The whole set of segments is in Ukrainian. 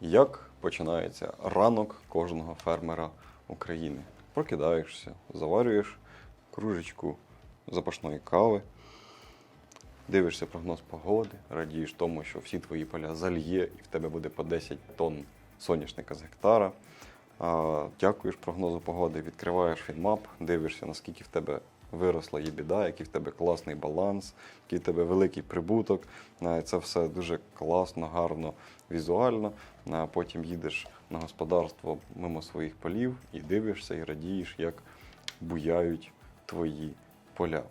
Як починається ранок кожного фермера України? Прокидаєшся, заварюєш кружечку запашної кави, дивишся прогноз погоди, радієш тому, що всі твої поля зальє і в тебе буде по 10 тонн соняшника з гектара. Дякуєш прогнозу погоди, відкриваєш фінмап, дивишся, наскільки в тебе виросла їбіда, який в тебе класний баланс, який в тебе великий прибуток. Це все дуже класно, гарно, візуально. Потім їдеш на господарство мимо своїх полів і дивишся і радієш, як буяють твої поля.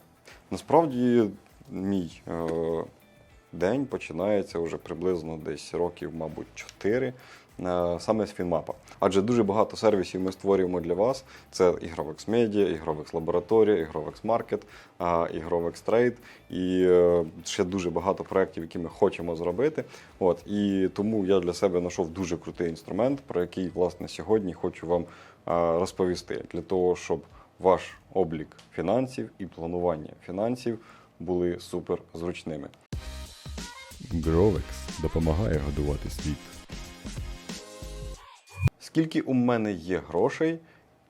Насправді, мій е, день починається вже приблизно десь років, мабуть, 4 е, саме з Фінмапа. Адже дуже багато сервісів ми створюємо для вас. Це Ігровекс Медіа, Ігровекс Лабораторія, Ігровекс Маркет, Ігровекс Трейд і е, ще дуже багато проєктів, які ми хочемо зробити. От і тому я для себе знайшов дуже крутий інструмент, про який власне сьогодні хочу вам е, розповісти для того, щоб ваш облік фінансів і планування фінансів були супер зручними. Гровекс допомагає годувати світ. Скільки у мене є грошей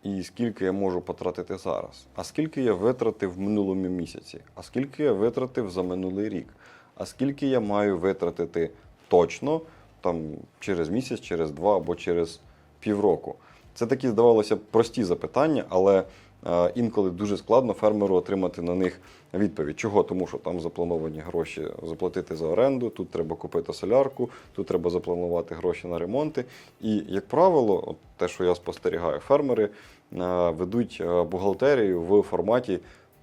і скільки я можу потратити зараз? А скільки я витратив в минулому місяці? А скільки я витратив за минулий рік? А скільки я маю витратити точно там через місяць, через два або через півроку? Це такі здавалося прості запитання, але інколи дуже складно фермеру отримати на них відповідь. Чого? Тому що там заплановані гроші заплатити за оренду, тут треба купити солярку, тут треба запланувати гроші на ремонти. І, як правило, от те, що я спостерігаю, фермери е, ведуть е, бухгалтерію в форматі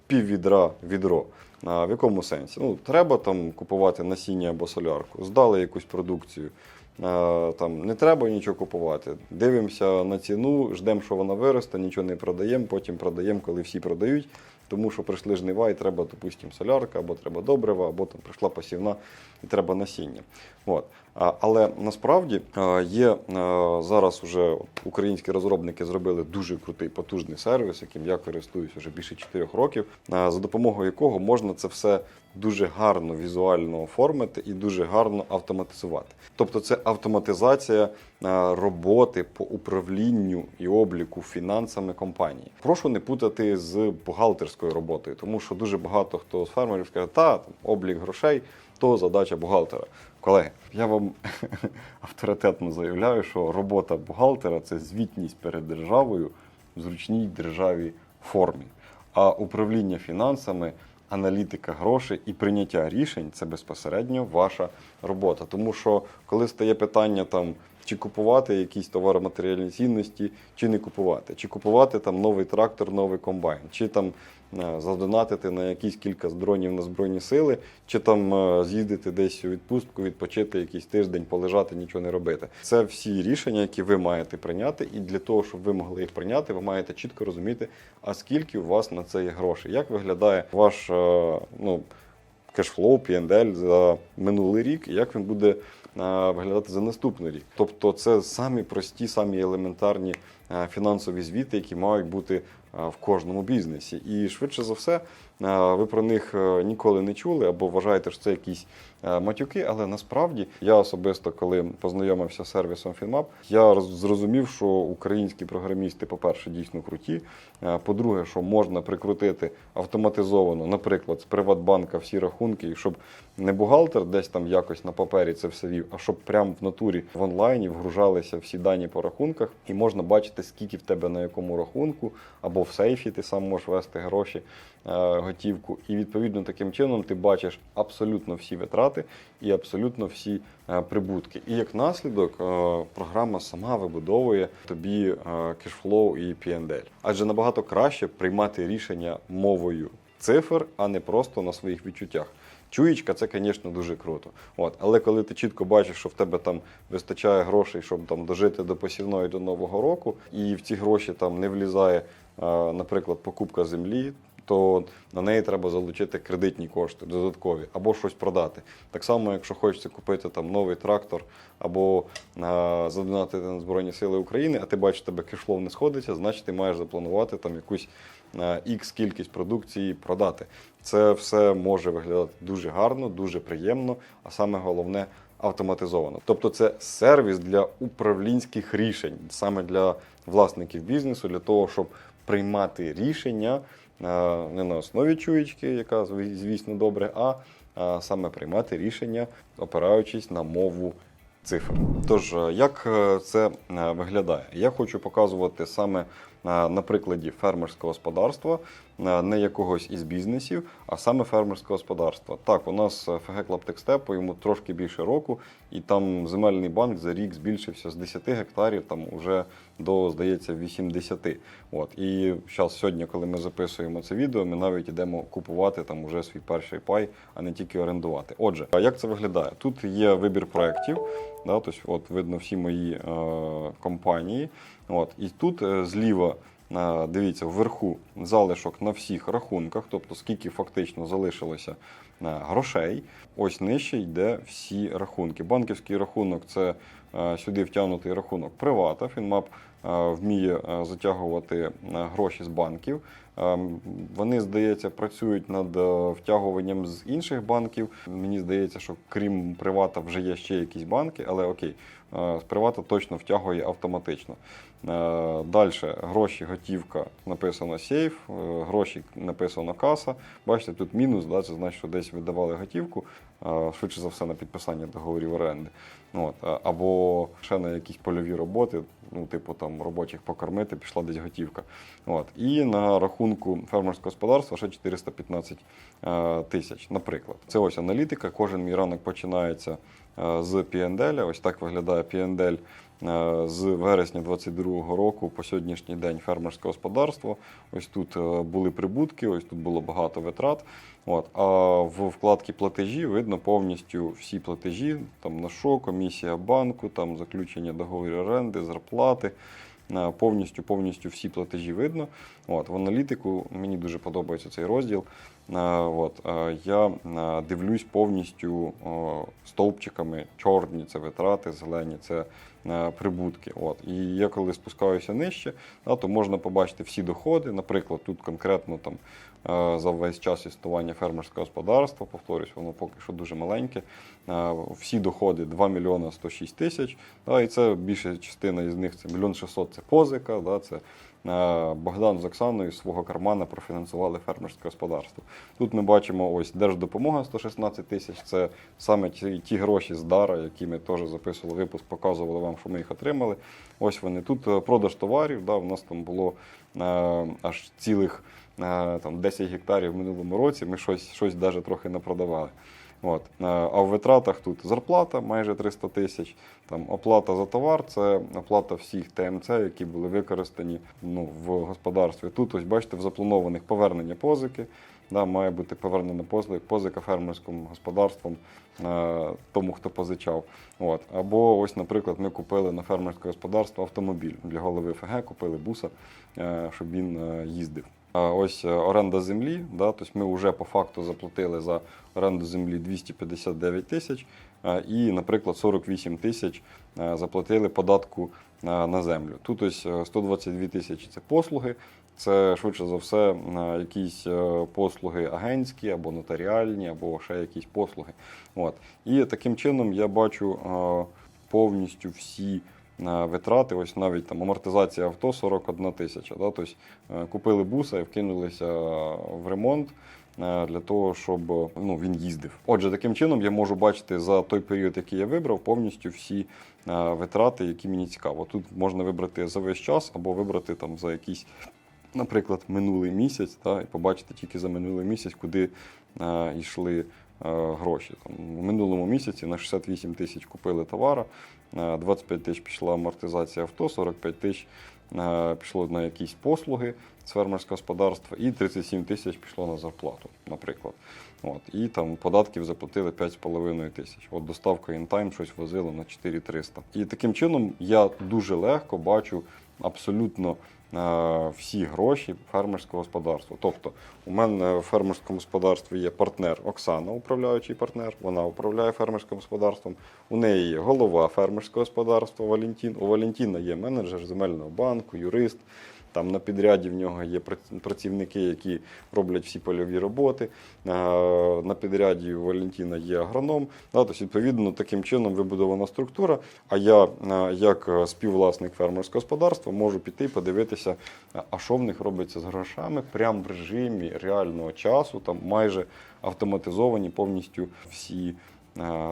піввідра відро. В якому сенсі? Ну, треба там купувати насіння або солярку, здали якусь продукцію. Е, Там не треба нічого купувати. Дивимося на ціну, ждемо, що вона виросте, нічого не продаємо, потім продаємо, коли всі продають. Тому що прийшли жнива і треба, допустимо, солярка, або треба добрива, або там прийшла посівна і треба насіння. От. Але насправді є зараз вже українські розробники зробили дуже крутий потужний сервіс, яким я користуюся вже більше 4 років, за допомогою якого можна це все дуже гарно візуально оформити і дуже гарно автоматизувати. Тобто, це автоматизація роботи по управлінню і обліку фінансами компанії. Прошу не путати з бухгалтерською роботою, тому що дуже багато хто з фермерів скаже, та там, облік грошей то задача бухгалтера. Колеги, я вам авторитетно заявляю, що робота бухгалтера це звітність перед державою в зручній державі формі. А управління фінансами, аналітика грошей і прийняття рішень це безпосередньо ваша робота. Тому що коли стає питання там. Чи купувати якісь товароматеріальні цінності, чи не купувати, чи купувати там новий трактор, новий комбайн, чи там е, задонатити на якісь кілька дронів на збройні сили, чи там е, з'їздити десь у відпустку, відпочити якийсь тиждень, полежати, нічого не робити. Це всі рішення, які ви маєте прийняти, і для того, щоб ви могли їх прийняти, ви маєте чітко розуміти, а скільки у вас на це є грошей, як виглядає ваш е, ну, кешфлоу, P&L за минулий рік, і як він буде е, виглядати за наступний рік. Тобто, це самі прості, самі елементарні е, фінансові звіти, які мають бути е, в кожному бізнесі. І швидше за все, ви про них ніколи не чули або вважаєте, що це якісь матюки. Але насправді я особисто, коли познайомився з сервісом FinMap, я зрозумів, що українські програмісти, по-перше, дійсно круті. Е, По-друге, що можна прикрутити автоматизовано, наприклад, з Приватбанка всі рахунки, і щоб не бухгалтер десь там якось на папері це все вів, а щоб прямо в натурі в онлайні вгружалися всі дані по рахунках, і можна бачити, скільки в тебе на якому рахунку, або в сейфі ти сам можеш вести гроші, е, готівку. І відповідно таким чином ти бачиш абсолютно всі витрати і абсолютно всі е, прибутки. І як наслідок, е, програма сама вибудовує тобі е, кешфлоу і P&L. Адже набагато краще приймати рішення мовою цифр, а не просто на своїх відчуттях. Чуєчка, це, звісно, дуже круто. От, але коли ти чітко бачиш, що в тебе там вистачає грошей, щоб там дожити до посівної до нового року, і в ці гроші там не влізає, наприклад, покупка землі. То на неї треба залучити кредитні кошти додаткові або щось продати. Так само, якщо хочеться купити там новий трактор або е, задонатити на Збройні Сили України, а ти бачиш, тебе кешлов не сходиться, значить ти маєш запланувати там якусь X кількість продукції продати. Це все може виглядати дуже гарно, дуже приємно, а саме головне автоматизовано. Тобто це сервіс для управлінських рішень, саме для власників бізнесу, для того, щоб приймати рішення е, не на основі чуєчки, яка звісно добре, а саме приймати рішення, опираючись на мову цифр. Тож, як е, це е, виглядає? Я хочу показувати саме на прикладі фермерського господарства, е, не якогось із бізнесів, а саме фермерського господарства. Так, у нас е, ФГ Клаптекстепу, йому трошки більше року, і там земельний банк за рік збільшився з 10 гектарів, там вже до, здається, 80. От. І зараз, сьогодні, коли ми записуємо це відео, ми навіть йдемо купувати там уже свій перший пай, а не тільки орендувати. Отже, як це виглядає? Тут є вибір проєктів, да, тобто, от видно всі мої е, компанії. От, і тут е, зліва. е, Дивіться, вверху залишок на всіх рахунках, тобто скільки фактично залишилося е, грошей. Ось нижче йде всі рахунки. Банківський рахунок це е, сюди втягнутий рахунок привата. Фінмап вміє затягувати гроші з банків. Е, Вони, здається, працюють над е, втягуванням з інших банків. Мені здається, що крім привата вже є ще якісь банки, але окей, е, з привата точно втягує автоматично. Далі гроші, готівка написано сейф, е, гроші написано каса. Бачите, тут мінус, да, це значить, що десь видавали готівку, е, швидше за все на підписання договорів оренди. От, е, або ще на якісь польові роботи, ну, типу там робочих покормити, пішла десь готівка. От. І на рахунку фермерського господарства ще 415 е, тисяч, наприклад. Це ось аналітика. Кожен мій ранок починається з PNL. Ось так виглядає PNL е, з вересня 2022 року по сьогоднішній день фермерське господарство. Ось тут е, були прибутки, ось тут було багато витрат. От. А в вкладці платежі видно повністю всі платежі, там на що, комісія банку, там заключення договору оренди, зарплати. Е, Повністю, повністю всі платежі видно. От, в аналітику мені дуже подобається цей розділ. Е, От, е, я е, дивлюсь повністю стовпчиками. Чорні це витрати, зелені це прибутки. От. І я коли спускаюся нижче, то можна побачити всі доходи. Наприклад, тут конкретно там, за весь час існування фермерського господарства, повторюсь, воно поки що дуже маленьке. Всі доходи 2 мільйона 106 тисяч. І це більша частина із них це мільйон 600 це позика. Це Богдан з Оксаною з свого кармана профінансували фермерське господарство. Тут ми бачимо ось держдопомога 116 тисяч. Це саме ті, ті гроші з дара, які ми теж записували випуск, показували вам, що ми їх отримали. Ось вони. Тут е, продаж товарів. Да, у нас там було е, аж цілих е, там, 10 гектарів в минулому році. Ми щось, щось навіть трохи не продавали. От. Е, А в витратах тут зарплата майже 300 тисяч, там оплата за товар, це оплата всіх ТМЦ, які були використані ну, в господарстві. Тут ось бачите, в запланованих повернення позики. Да, має бути повернена позика, фермерським господарством е, тому, хто позичав. От. Або ось, наприклад, ми купили на фермерське господарство автомобіль для голови ФГ, купили буса, е, щоб він їздив. Ось е, оренда землі, да, тобто ми вже по факту заплатили за оренду землі 259 тисяч, і, наприклад, 48 тисяч е, заплатили податку е, на землю. Тут ось е, 122 тисячі це послуги, це швидше за все якісь послуги агентські або нотаріальні, або ще якісь послуги. От. І таким чином я бачу повністю всі витрати. Ось навіть там амортизація авто 41 тисяча. Да? Тобто е, купили буса і вкинулися в ремонт. е, Для того, щоб ну, він їздив. Отже, таким чином я можу бачити за той період, який я вибрав, повністю всі е, витрати, які мені цікаво. Тут можна вибрати за весь час або вибрати там за якийсь, наприклад, минулий місяць, та, і побачити тільки за минулий місяць, куди е, йшли е, гроші. Там, у минулому місяці на 68 тисяч купили товара, е, 25 тисяч пішла амортизація авто, 45 тисяч е, пішло на якісь послуги з фермерського господарства, і 37 тисяч пішло на зарплату, наприклад. От, і там податків заплатили 5,5 тисяч. От доставка InTime щось возила на 4300. І таким чином я дуже легко бачу абсолютно е, всі гроші фермерського господарства. Тобто, у мене в фермерському господарстві є партнер Оксана, управляючий партнер. Вона управляє фермерським господарством. У неї є голова фермерського господарства Валентін. У Валентіна є менеджер земельного банку, юрист. Там на підряді в нього є прац- працівники, які роблять всі польові роботи. Е, На підряді у Валентіна є агроном. Тобто, відповідно, таким чином вибудована структура. А я, е, як е, співвласник фермерського господарства, можу піти подивитися, а що в них робиться з грошами прямо в режимі реального часу, там майже автоматизовані повністю всі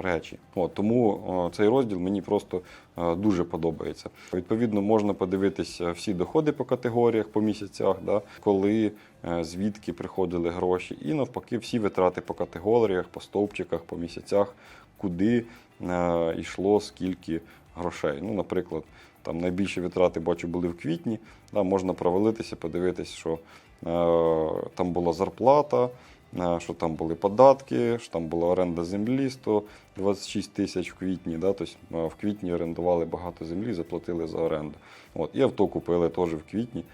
речі. От, тому е, цей розділ мені просто е, дуже подобається. Відповідно, можна подивитися всі доходи по категоріях по місяцях, да, коли е, звідки приходили гроші, і навпаки, всі витрати по категоріях, по стовпчиках, по місяцях, куди е, йшло скільки грошей. Ну, наприклад, там найбільші витрати бачу були в квітні. Да, можна провалитися, подивитися, що е, там була зарплата, е, що там були податки, що там була оренда землі 126 тисяч в квітні. Да, тобто е, в квітні орендували багато землі, заплатили за оренду. От, і авто купили теж в квітні.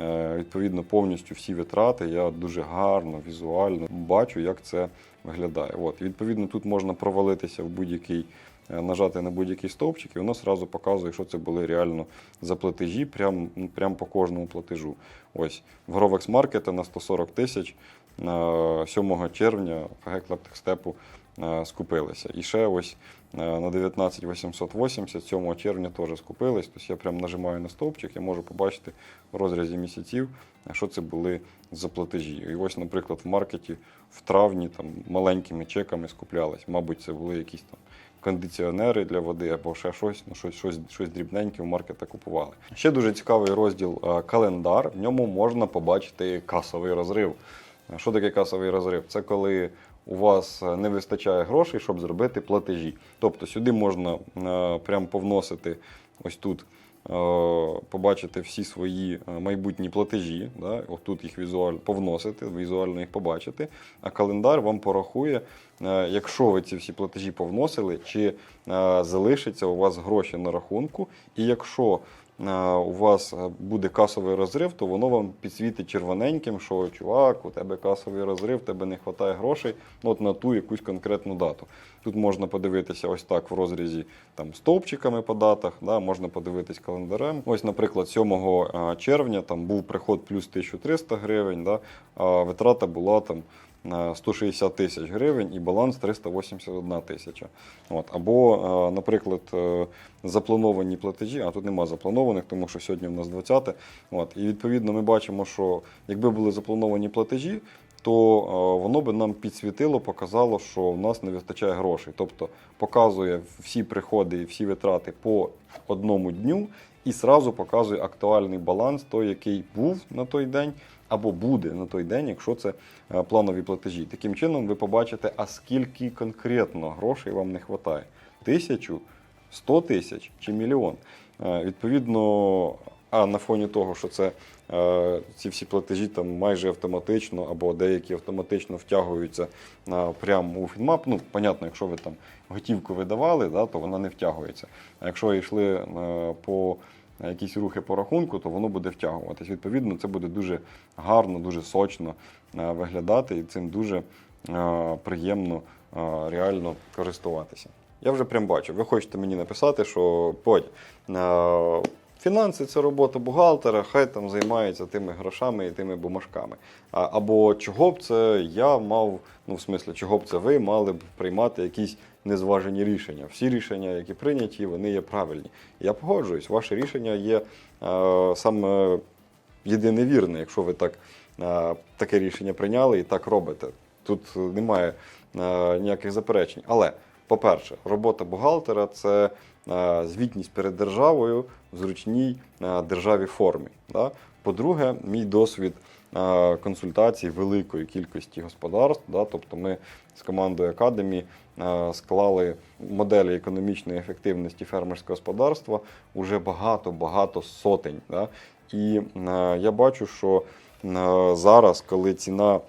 Е, Відповідно, повністю всі витрати я дуже гарно, візуально бачу, як це виглядає. От, відповідно, тут можна провалитися в будь-який, е, нажати на будь-який стовпчик, і воно одразу показує, що це були реально за платежі, прям, ну, прям по кожному платежу. Ось в Grovex Market на 140 тисяч е, 7 червня ФГ е, скупилися. І ще ось е, на 19 880 7 червня теж скупились. Тобто я прям нажимаю на стовпчик, я можу побачити в розрізі місяців, е, що це були за платежі. І ось, наприклад, в маркеті в травні там маленькими чеками скуплялись. Мабуть, це були якісь там кондиціонери для води або ще щось, ну щось, щось, щось дрібненьке в маркетах купували. Ще дуже цікавий розділ е, календар. В ньому можна побачити касовий розрив. Е, Що таке касовий розрив? Це коли у вас е, не вистачає грошей, щоб зробити платежі. Тобто сюди можна е, прям повносити ось тут. е, Побачити всі свої майбутні платежі, да? отут їх візуально повносити, візуально їх побачити. А календар вам порахує, якщо ви ці всі платежі повносили, чи залишиться у вас гроші на рахунку, і якщо у вас е, буде касовий розрив, то воно вам підсвітить червоненьким, що чувак, у тебе касовий розрив, тебе не вистачає грошей ну, от на ту якусь конкретну дату. Тут можна подивитися ось так в розрізі там, стовпчиками по датах, да, можна подивитись календарем. Ось, наприклад, 7 е, червня там був приход плюс 1300 гривень, да, а витрата була там 160 тисяч гривень і баланс 381 тисяча. От. Або, е, наприклад, е, заплановані платежі, а тут нема запланованих, тому що сьогодні в нас 20. От. І відповідно ми бачимо, що якби були заплановані платежі, то е, воно би нам підсвітило, показало, що в нас не вистачає грошей. Тобто показує всі приходи і всі витрати по одному дню і зразу показує актуальний баланс, той, який був на той день, або буде на той день, якщо це е, планові платежі. Таким чином, ви побачите, а скільки конкретно грошей вам не вистачає. Тисячу, сто тисяч чи мільйон. Е, Відповідно, а на фоні того, що це е, ці всі платежі там майже автоматично або деякі автоматично втягуються прямо у фінмап. Ну, понятно, якщо ви там готівку видавали, да, то вона не втягується. А якщо йшли по якісь рухи по рахунку, то воно буде втягуватись. Відповідно, це буде дуже гарно, дуже сочно е, виглядати, і цим дуже е, приємно е, реально користуватися. Я вже прям бачу. Ви хочете мені написати, що Бодь, е, фінанси це робота бухгалтера, хай там займається тими грошами і тими бумажками. А, або чого б це я мав, ну в смислі, чого б це ви мали б приймати якісь незважені рішення. Всі рішення, які прийняті, вони є правильні. Я погоджуюсь, ваше рішення є е, саме єдине вірне, якщо ви так, е, таке рішення прийняли і так робите. Тут немає е, ніяких заперечень. Але, по-перше, робота бухгалтера це е, звітність перед державою в зручній е, державі формі. По-друге, мій досвід е, консультацій великої кількості господарств. Тобто ми з командою Академі склали моделі економічної ефективності фермерського господарства уже багато-багато сотень. І я бачу, що зараз, коли ціна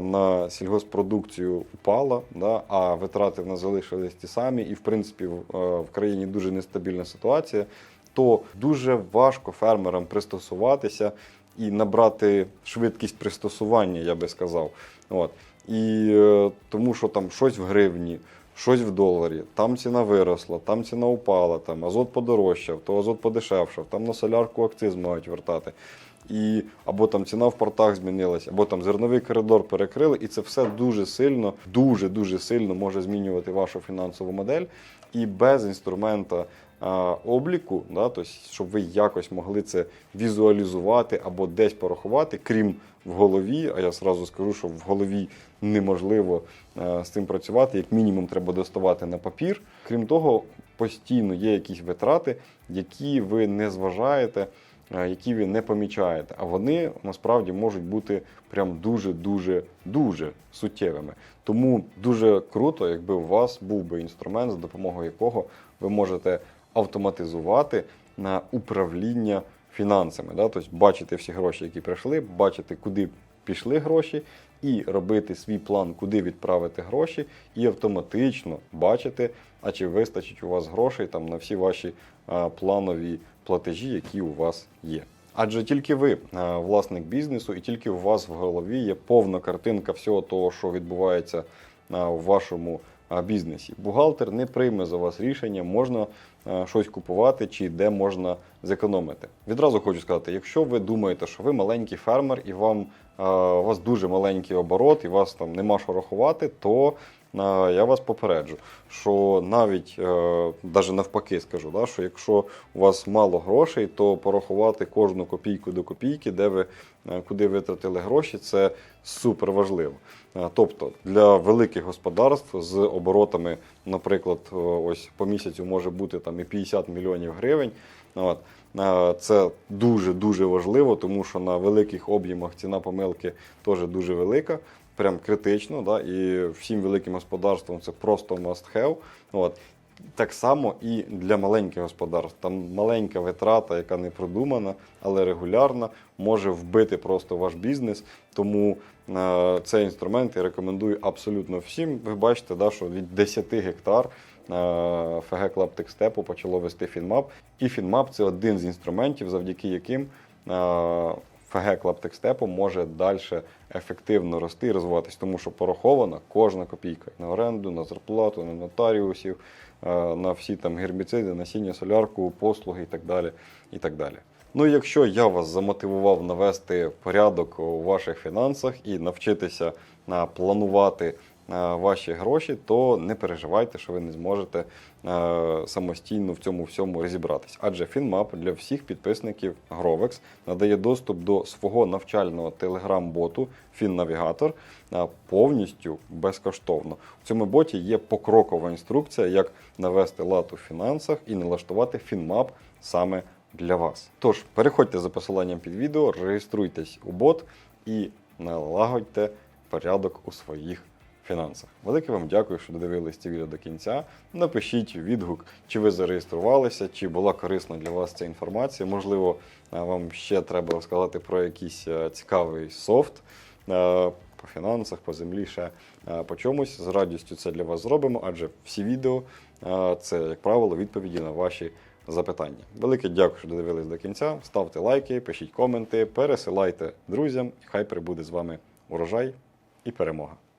на сільгоспродукцію впала, да, а витрати в нас залишились ті самі, і в принципі в, в країні дуже нестабільна ситуація, то дуже важко фермерам пристосуватися і набрати швидкість пристосування, я би сказав. От. І е, тому що там щось в гривні, щось в доларі, там ціна виросла, там ціна упала, там азот подорожчав, то азот подешевшав, там на солярку акциз мають вертати. І або там ціна в портах змінилась, або там зерновий коридор перекрили, і це все дуже сильно, дуже дуже сильно може змінювати вашу фінансову модель. І без інструмента а, обліку, да, тобто, щоб ви якось могли це візуалізувати або десь порахувати, крім в голові. А я зразу скажу, що в голові неможливо е, з цим працювати. Як мінімум, треба доставати на папір. Крім того, постійно є якісь витрати, які ви не зважаєте, які ви не помічаєте. А вони насправді можуть бути прям дуже, дуже, суттєвими. Тому дуже круто, якби у вас був би інструмент, за допомогою якого ви можете автоматизувати на управління фінансами. Да? Тобто бачити всі гроші, які прийшли, бачити, куди пішли гроші, і робити свій план, куди відправити гроші, і автоматично бачити, а чи вистачить у вас грошей там на всі ваші а, планові платежі, які у вас є. Адже тільки ви власник бізнесу, і тільки у вас в голові є повна картинка всього того, що відбувається а, в вашому бізнесі. Бухгалтер не прийме за вас рішення, можна щось купувати чи де можна зекономити. Відразу хочу сказати, якщо ви думаєте, що ви маленький фермер і вам у вас дуже маленький оборот, і вас там нема що рахувати, то я вас попереджу, що навіть навіть навпаки скажу, да, що якщо у вас мало грошей, то порахувати кожну копійку до копійки, де ви е, куди витратили гроші, це супер важливо. Е, Тобто для великих господарств з оборотами, наприклад, е, ось по місяцю може бути там і 50 мільйонів гривень. От. Е, Це дуже дуже важливо, тому що на великих об'ємах ціна помилки теж дуже велика, прям критично. Да? І всім великим господарствам це просто must have. От. Так само і для маленьких господарств. Там маленька витрата, яка не продумана, але регулярна, може вбити просто ваш бізнес. Тому е, цей інструмент я рекомендую абсолютно всім. Ви бачите, да, що від 10 гектар е, ФГ Club Techstep почало вести Фінмап. І Фінмап це один з інструментів, завдяки яким е, ФГ Клаптекстепу може далі ефективно рости і розвиватись, тому що порахована кожна копійка на оренду, на зарплату, на нотаріусів, е, на всі там гербіциди, насіння, солярку, послуги і так далі. І так далі. Ну, якщо я вас замотивував навести порядок у ваших фінансах і навчитися планувати ваші гроші, то не переживайте, що ви не зможете е, самостійно в цьому всьому розібратись. Адже FinMap для всіх підписників Grovex надає доступ до свого навчального телеграм-боту FinNavigator повністю безкоштовно. У цьому боті є покрокова інструкція, як навести лад у фінансах і налаштувати FinMap саме для вас. Тож переходьте за посиланням під відео, реєструйтесь у бот і налагодьте порядок у своїх фінансах. Велике вам дякую, що додивились це відео до кінця. Напишіть відгук, чи ви зареєструвалися, чи була корисна для вас ця інформація. Можливо, е, вам ще треба розказати про якийсь е, цікавий софт. е, По фінансах, по землі, ще по чомусь. З радістю це для вас зробимо, адже всі відео це, як правило, відповіді на ваші запитання. Велике дякую, що додивились до кінця. Ставте лайки, пишіть коменти, пересилайте друзям. Хай прибуде з вами урожай і перемога.